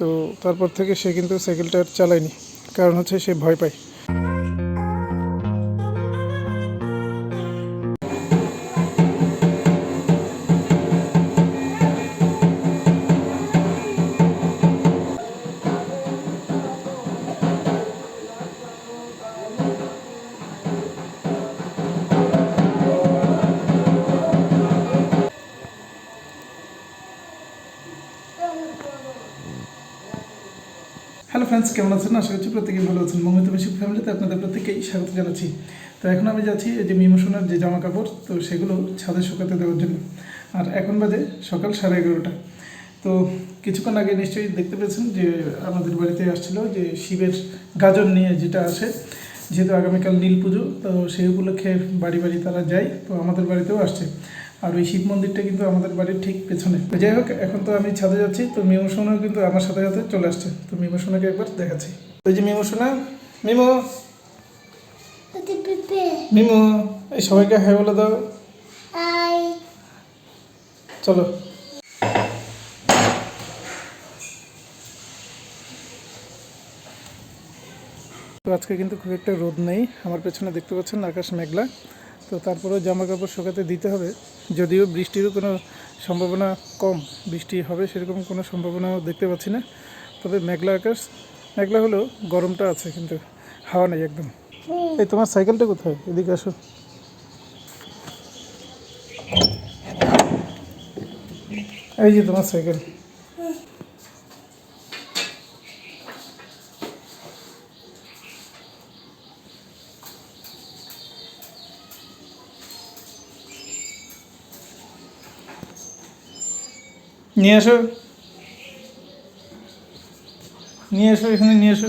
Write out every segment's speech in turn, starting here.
তো তারপর থেকে সে কিন্তু সাইকেলটা চালায়নি। কারণ হচ্ছে সে ভয় পায়। হ্যালো ফ্রেন্ডস, কেমন আছেন? আশা করছি প্রত্যেকেই ভালো আছেন। মমিত মিশুক ফ্যামিলিতে আপনাদের প্রত্যেকেই স্বাগত জানাচ্ছি। তো এখন আমি যাচ্ছি এই যে মিমোশনের যে জামা কাপড়, তো সেগুলো ছাদে শুকাতে দেওয়ার জন্য। আর এখন বাজে সকাল সাড়ে এগারোটা। তো কিছুক্ষণ আগে নিশ্চয়ই দেখতে পেয়েছেন যে আমাদের বাড়িতে আসছিল যে শিবের গাজন নিয়ে যেটা আসে যেহেতু আগামীকাল নীল পুজো তো সেই উপলক্ষে বাড়ি বাড়ি তারা যায় তো আমাদের বাড়িতেও আসছে। আর ওই শিব মন্দিরটা কিন্তু আমাদের বাড়ির ঠিক পেছনে। যাই হোক এখন তো আমি ছাদে যাচ্ছি তো মিমোশনও কিন্তু আমার সাথে সাথে চলে আসছে। তো মিমোশনাকে একবার দেখাচ্ছি। ওই যে মিমোশনা মিমো. মিমো এই সবাইকে হ্যাঁ বলে দাও। চলো। আজকে কিন্তু খুব একটা রোদ নেই। আমার পেছনে দেখতে পাচ্ছেন আকাশ মেঘলা। তো তারপরেও জামা কাপড় শুকাতে দিতে হবে। যদিও বৃষ্টিরও কোনো সম্ভাবনা কম। বৃষ্টি হবে সেরকম কোনো সম্ভাবনাও দেখতে পাচ্ছি না। তবে মেঘলা আকাশ, মেঘলা হলেও গরমটা আছে কিন্তু হাওয়া নেই একদম। এই তোমার সাইকেলটা কোথায়? এদিকে আসো। এই যে তোমার সাইকেল। নিয়ে এসো। নিয়ে এসো এখানে নিয়ে এসো।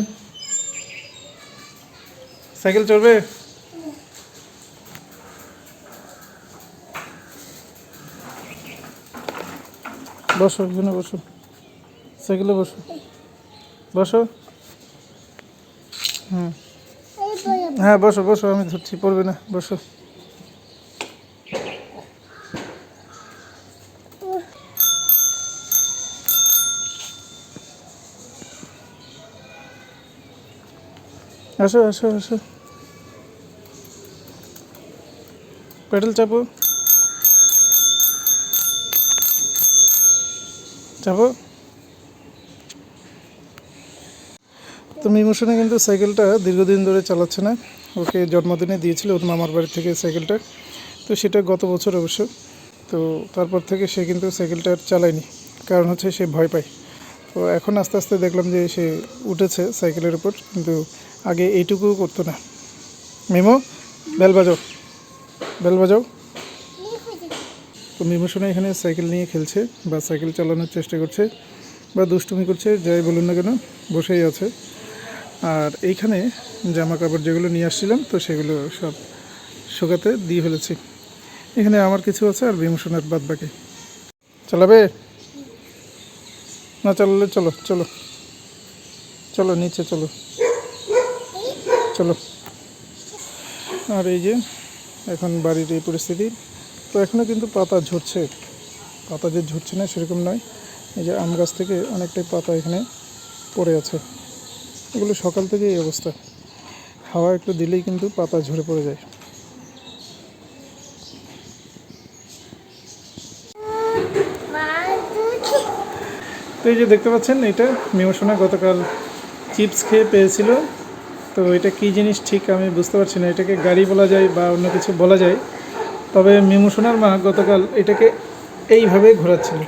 সাইকেল চড়বে? বসো এখানে বসো। সাইকেলে বসো। বসো। হুম। হ্যাঁ বসো বসো আমি ধরছি পড়বে না বসো। আসো আসো আসো। পেডেল চাপো। চাপো। তো মিমোশনে কিন্তু সাইকেলটা দীর্ঘদিন ধরে চালাচ্ছে না। ওকে জন্মদিনে দিয়েছিল ওর মামার বাড়ি থেকে সাইকেলটা তো সেটা গত বছর অবশ্য। তো তারপর থেকে সে কিন্তু সাইকেলটা আর চালায়নি। কারণ হচ্ছে সে ভয় পায়। তো এখন আস্তে আস্তে দেখলাম যে সে উঠেছে সাইকেলের উপর, কিন্তু আগে এইটুকুও করতো না। মিমো, বেল বাজাও। বেল বাজাও। তো মিমোশনে এখানে সাইকেল নিয়ে খেলছে বা সাইকেল চালানোর চেষ্টা করছে বা দুষ্টুমি করছে, যাই বলুন না কেন, বসেই আছে। আর এইখানে জামা কাপড় যেগুলো নিয়ে আসছিলাম, তো সেগুলো সব শুকাতে দিয়ে ফেলেছি। এখানে আমার কিছু আছে আর বিমোশনের বাদ বাকি চালাবে? না চালালে চলো চলো। চলো, নিচে চলো। চলো। আর এই যে, এখন বাড়ির এই পরিস্থিতি। তো এখনও কিন্তু পাতা ঝরছে। পাতা যে ঝরছে না, সেরকম নয়। এই যে আম গাছ থেকে অনেকটাই পাতা এখানে পড়ে আছে। এগুলো সকাল থেকে এই অবস্থা। হাওয়া একটু দিলেই কিন্তু পাতা ঝরে পড়ে যায়। তো এই যে দেখতে পাচ্ছেন, এটা মিমোশোনা গতকাল চিপস খেয়ে পেয়েছিল। তো এটা কী জিনিস ঠিক আমি বুঝতে পারছি না, এটাকে গাড়ি বলা যায় বা অন্য কিছু বলা যায়। তবে মিমোশোনার মা গতকাল এটাকে এইভাবে ঘোরাচ্ছিল।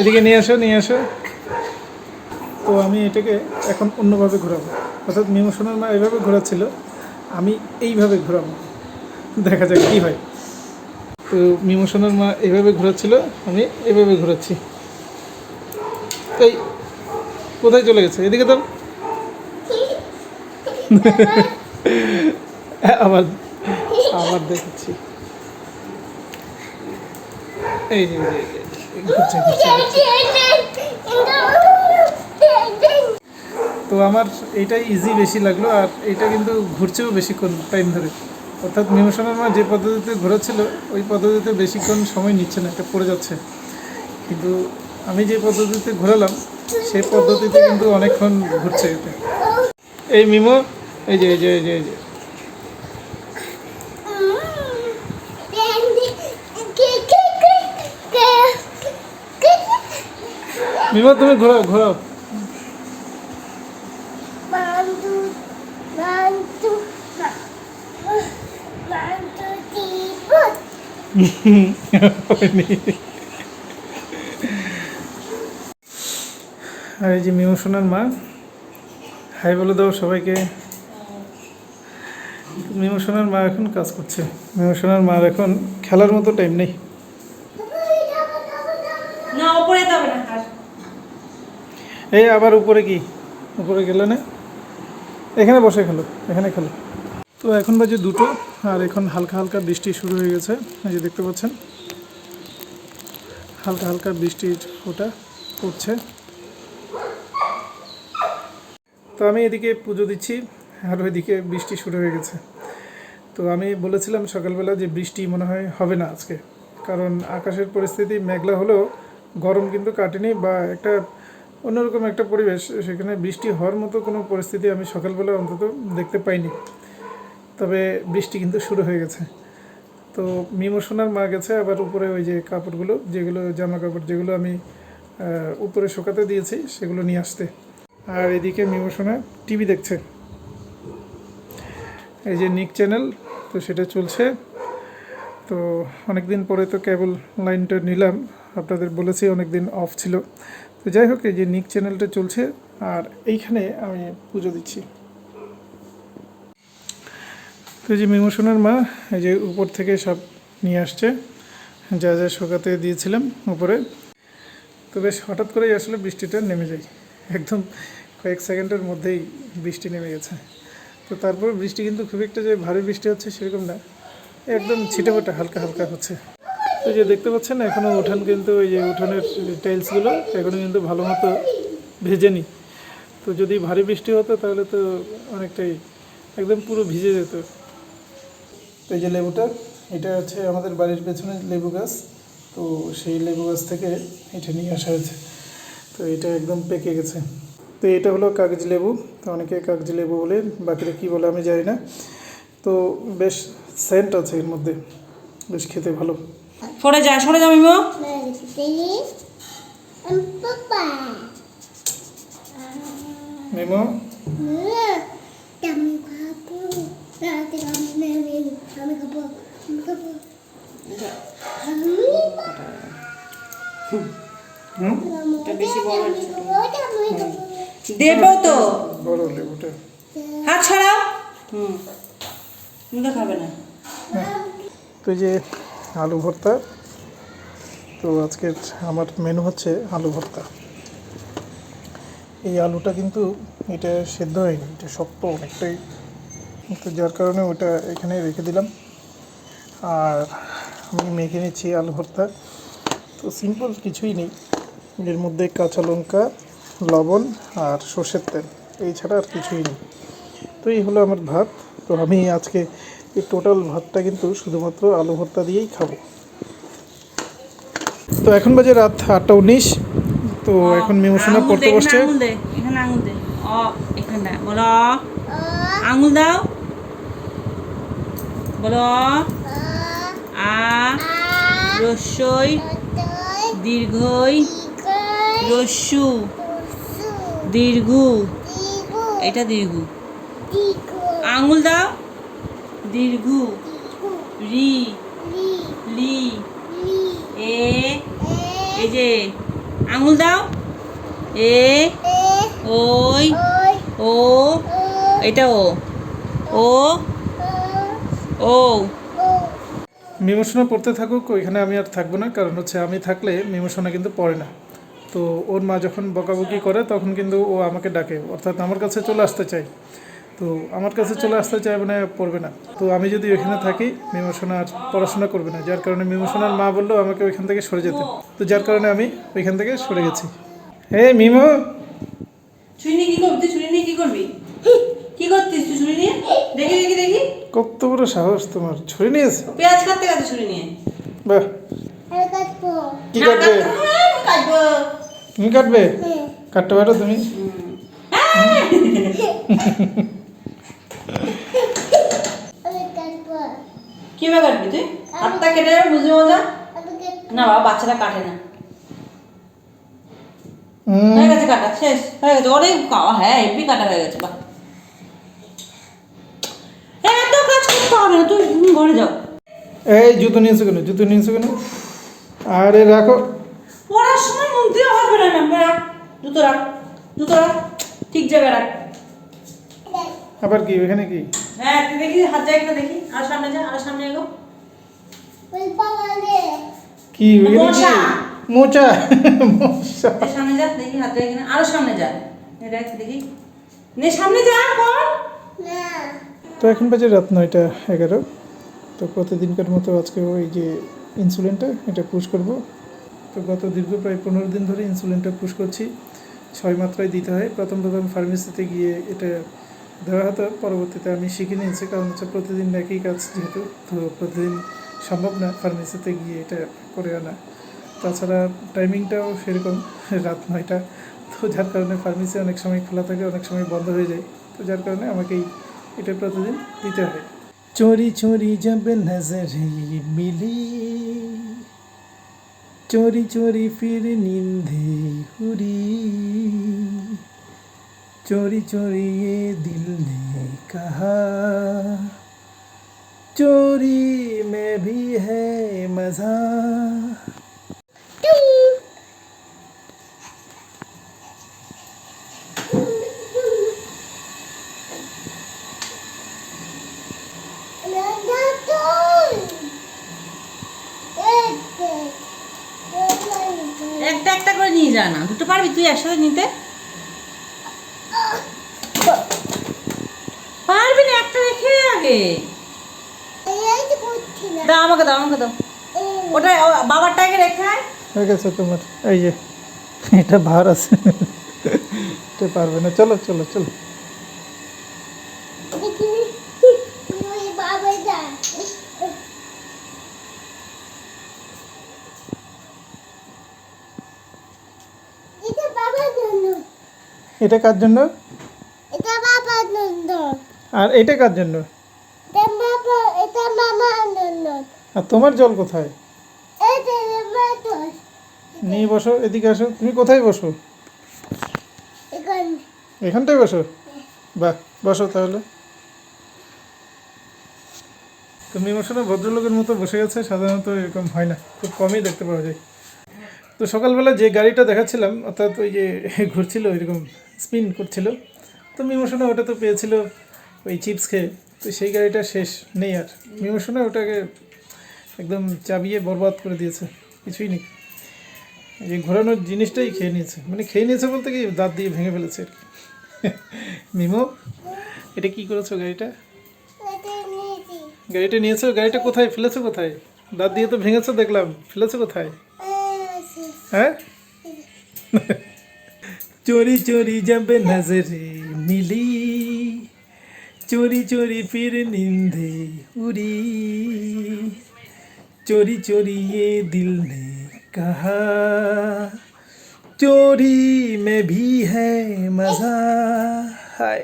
এদিকে নিয়ে আসো নিয়ে আসো। তো আমি এটাকে এখন অন্যভাবে ঘোরাবো। অর্থাৎ মিমোশনের মা এইভাবে ঘোরাচ্ছিল, আমি এইভাবে ঘোরাবো। দেখা যাক কী হয়। তো মিমোশনের মা এভাবে ঘোরাচ্ছিল, আমি এভাবে ঘোরাচ্ছি। তাই কোথায় চলে গেছে? এদিকে তো আবার আবার দেখাচ্ছি এই। তো আমার এইটাই ইজি বেশি লাগল, আর এটা কিন্তু ঘুরছেও বেশিক্ষণ টাইম ধরে। অর্থাৎ মিমোশনের মা যে পদ্ধতিতে ঘোরাচ্ছিল, ওই পদ্ধতিতে বেশিক্ষণ সময় নিচ্ছে না এটা পড়ে যাচ্ছে। কিন্তু আমি যে পদ্ধতিতে ঘোরালাম সেই পদ্ধতিতে কিন্তু অনেকক্ষণ ঘুরছে এটা এই মিমো, এই যে এই যে এই যে এই যে। মিমো, তুমি ঘোরাও ঘোরাও হয়নি। আর এই যে মিমো সোনার মা হাই বলে দাও সবাইকে। মিমো সোনার মা এখন কাজ করছে। মিমো সোনার মার এখন খেলার মতো টাইম নেই। এই আবার উপরে কি? উপরে গেলে না? এখানে বসে খেলো এখানে খেলো। তো এখন বাজে দুটো, আর এখন হালকা হালকা বৃষ্টি শুরু হয়ে গেছে, এই যে দেখতে পাচ্ছেন। হালকা হালকা বৃষ্টির ফোঁটা পড়ছে। তো আমি এদিকে পুজো দিচ্ছি, আর ওইদিকে বৃষ্টি শুরু হয়ে গেছে। তো আমি বলেছিলাম সকালবেলা যে বৃষ্টি মনে হয় হবে না আজকে, কারণ আকাশের পরিস্থিতি মেঘলা হলেও গরম কিন্তু কাটেনি বা একটা অন্যরকম একটা পরিবেশ, সেখানে বৃষ্টি হওয়ার মতো কোনো পরিস্থিতি আমি সকালবেলা অন্তত দেখতে পাইনি। তবে বৃষ্টি কিন্তু শুরু হয়ে গেছে। তো মিমো সোনার মা গেছে, আবার উপরে ওই যে কাপড়গুলো, যেগুলো জামা কাপড় যেগুলো আমি উপরে শোকাতে দিয়েছি, সেগুলো নিয়ে আসতে। আর এদিকে মিমো সোনা টিভি দেখছে। এই যে নিক চ্যানেল, তো সেটা চলছে। তো অনেক দিন পরে তো কেবল লাইনটা নিলাম, আপনাদের বলেছি অনেক দিন অফ ছিল। তো যাই হোক, এই যে নিক চ্যানেলটা চলছে, আর এইখানে আমি পুজো দিচ্ছি। তো এই যে মিমোশনের মা, এই যে উপর থেকে সব নিয়ে আসছে, যা যা শোকাতে দিয়েছিলাম উপরে। তো বেশ, হঠাৎ করেই আসলে বৃষ্টিটা নেমে যায়। একদম কয়েক সেকেন্ডের মধ্যেই বৃষ্টি নেমে গেছে। তো তারপর বৃষ্টি কিন্তু খুব একটা যে ভারী বৃষ্টি হচ্ছে সেরকম না, একদম ছিটেফোঁটা, হালকা হালকা হচ্ছে। তো যে দেখতে পাচ্ছেন এখনও উঠান কিন্তু ওই যে উঠানের টাইলসগুলো এখনও কিন্তু ভালো মতো ভেজেনি। তো যদি ভারী বৃষ্টি হতো তাহলে তো অনেকটাই, একদম পুরো ভিজে যেত। তো এই যে লেবুটা এটা হচ্ছে আমাদের বাড়ির পেছনে লেবু গাছ। তো সেই লেবু গাছ থেকে এটা নিয়ে আসা হয়েছে। তো এটা একদম পেকে গেছে। তো এটা হলো কাগজ লেবু। তো অনেকে কাগজ লেবু বলে বাকিরা কী বলে আমি জানি না। তো বেশ সেন্ট আছে এর মধ্যে। বেশ খেতে ভালো। সরে যা সরে যা মিমো. মেমো? দেবো তো। হাত ছড়াও হুম তো খাবে না তো যে আলু ভর্তা তো আজকের আমার মেনু হচ্ছে আলু ভর্তা এই আলুটা কিন্তু এটা সেদ্ধ হয়নি এটা শক্ত অনেকটাই তো যার কারণে ওটা এখানে রেখে দিলাম। আর আমি মেখে নিচ্ছি আলু ভর্তা। তো সিম্পল কিছুই নেই। এর মধ্যে কাঁচা লঙ্কা লবণ আর সর্ষের তেল। এই ছাড়া আর কিছুই নেই। তো এই হলো আমার ভাত। তো আমি আজকে এই টোটাল ভাতটা কিন্তু শুধুমাত্র আলু ভর্তা দিয়েই খাব। তো এখন বাজে রাত আটটা উনিশ। তো এখন মিমোশনা পড়তে বসছে। এখানে আঙুল দে। এখানে আঙুল দে। অ এখানে বলো। আঙুল দাও। বলো। আ, রস্যই, দীর্ঘই, রস্যু, দীর্ঘু, এটা দীর্ঘ। আঙুল দাও। দীর্ঘু, রি, লি, এ, এই যে। আঙুল দাও। এ, ওই, ও, এটা ও। ও ও। মিমোশনা পড়তে থাকুক ওইখানে আমি আর থাকব না কারণ হচ্ছে আমি থাকলে মিমোশনা কিন্তু পড়ে না। তো ওর মা যখন বকাবকি করে তখন কিন্তু ও আমাকে ডাকে অর্থাৎ আমার কাছে চলে আসতে চাই তো আমার কাছে চলে আসতে চাই মানে পড়বে না। তো আমি যদি ওইখানে থাকি মিমোশনা আর পড়াশোনা করবে না যার কারণে মিমোশনার মা বলল আমাকে ওইখান থেকে সরে যেতে। তো যার কারণে আমি ওইখান থেকে সরে গেছি। হে মিমো! কি করবি? কি করবি? কি করতিস তুই ছুরি নিয়ে? দেখি দেখি দেখি। কত বড় সাহস তোমার ছুরি নিয়েছে? পেঁয়াজ কাটতে গেছে ছুরি নিয়ে। বাহ. কি করবে কাটবো? তুমি কাটবে? হ্যাঁ। কাটতে পারো তুমি? কাটবো। কীভাবে কাটবি তুই? হাতটা কেটে যাবে বুঝলি মজা? না বাবা বাচ্চারা কাটে না। হুম, হয়ে গেছে কাটা শেষ হয়ে গেছে। অনেক খাওয়া হ্যাঁ হেভি কাটা হয়ে গেছে বাহ এত হবে না তুই ঘরে যাও। এই জুতো নিয়েছো কেন? জুতো নিয়েছো কেন? আরে রাখো। পড়ার সময় মুখ দিয়ে বেরোয় না রাখ জুতো রাখ জুতো রাখ। ঠিক জায়গায় রাখ। আবার কি এখানে কি? হ্যাঁ তুই দেখি হাত যায় কিনা দেখি। আর সামনে যা আর সামনে এগো। কি মশা। মোচা মশা। সামনে যা দেখি হাত যায় কিনা। আরও সামনে যা। দেখ দেখি। নে সামনে যা কর। না। তো এখন বাজে রাত নয়টা এগারো। তো প্রতিদিনকার মতো আজকে ওই যে ইনসুলিনটা এটা পুশ করব। তো গত দীর্ঘ প্রায় পনেরো দিন ধরে ইনসুলিনটা পুশ করছি। ছয় মাত্রায় দিতে হয়। প্রথম প্রথম ফার্মেসিতে গিয়ে এটা দেওয়া হতো। পরবর্তীতে আমি শিখে নিয়েছি। কারণ হচ্ছে প্রতিদিন একই কাজ যেহেতু, তো প্রতিদিন সম্ভব না ফার্মেসিতে গিয়ে এটা করে আনা। তাছাড়া টাইমিংটাও সেরকম রাত নয়টা। তো যার কারণে ফার্মেসি অনেক সময় খোলা থাকে, অনেক সময় বন্ধ হয়ে যায়। তো যার কারণে আমাকেই এটা প্রতিদিন দিতে হয় চোরি চোরি জব নজর মিলি চোরি চোরি ফির নিন্ধে হুরি चोरी चोरी ये दिल ने कहा चोरी में भी है मजा যা না দুটো পারবি তুই একসাথে নিতে? পারবি না, একটা রেখে আগে। দাও আমাকে দাও আমাকে দাও। ওটা বাবারটাকে রেখে হয়ে গেছে তোমার। এই যে, এটা ভার আছে। পারবে না। চলো চলো চলো দেখি ওই বাবা যা এটা বাবার জন্য এটা কার জন্য? এটা বাবার জন্য। আর এটা কার জন্য? এটা বাবা এটা মামার জন্য। আর তোমার জল কোথায়? তো নিয়ে বসো এদিকে আসো। তুমি কোথায় বসো? এখন। এখানটায় বসো? বাহ বসো তাহলে। তুমি বসো না ভদ্রলোকের মতো বসে গেছে সাধারণত এরকম হয় না। খুব কমই দেখতে পাওয়া যায়। তো সকালবেলা যে গাড়িটা দেখাচ্ছিলাম অর্থাৎ ওই যে ঘুরছিল এরকম স্পিন করছিল। তো মিমোশনে ওটা তো পেয়েছিল ওই চিপস খেয়ে। তো সেই গাড়িটা শেষ নেই আর। মিমোশনে ওটাকে একদম চাবিয়ে বরবাদ করে দিয়েছে। কিছুই নেই। এই ঘোরানোর জিনিসটাই খেয়ে নিয়েছে। মানে খেয়ে নিয়েছে বলতে কি দাঁত দিয়ে ভেঙে ফেলেছে আর কি। মিমো এটা কি করেছ গাড়িটা? গাড়িটা নিয়েছো? গাড়িটা কোথায়? ফেলেছো কোথায়? দাঁত দিয়ে তো ভেঙেছো দেখলাম। ফেলেছো কোথায়? হ্যাঁ चोरी चोरी जब नजरे मिली चोरी चोरी फिर नींदे उड़ी चोरी चोरी ये दिल ने कहा चोरी में भी है मजा हाय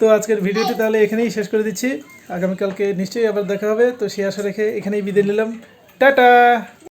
তো আজকের ভিডিওটি তাহলে এখানেই শেষ করে দিচ্ছি আগামীকালকে নিশ্চয়ই আবার দেখা হবে তো সে আশা রেখে এখানেই বিদায় নিলাম টাটা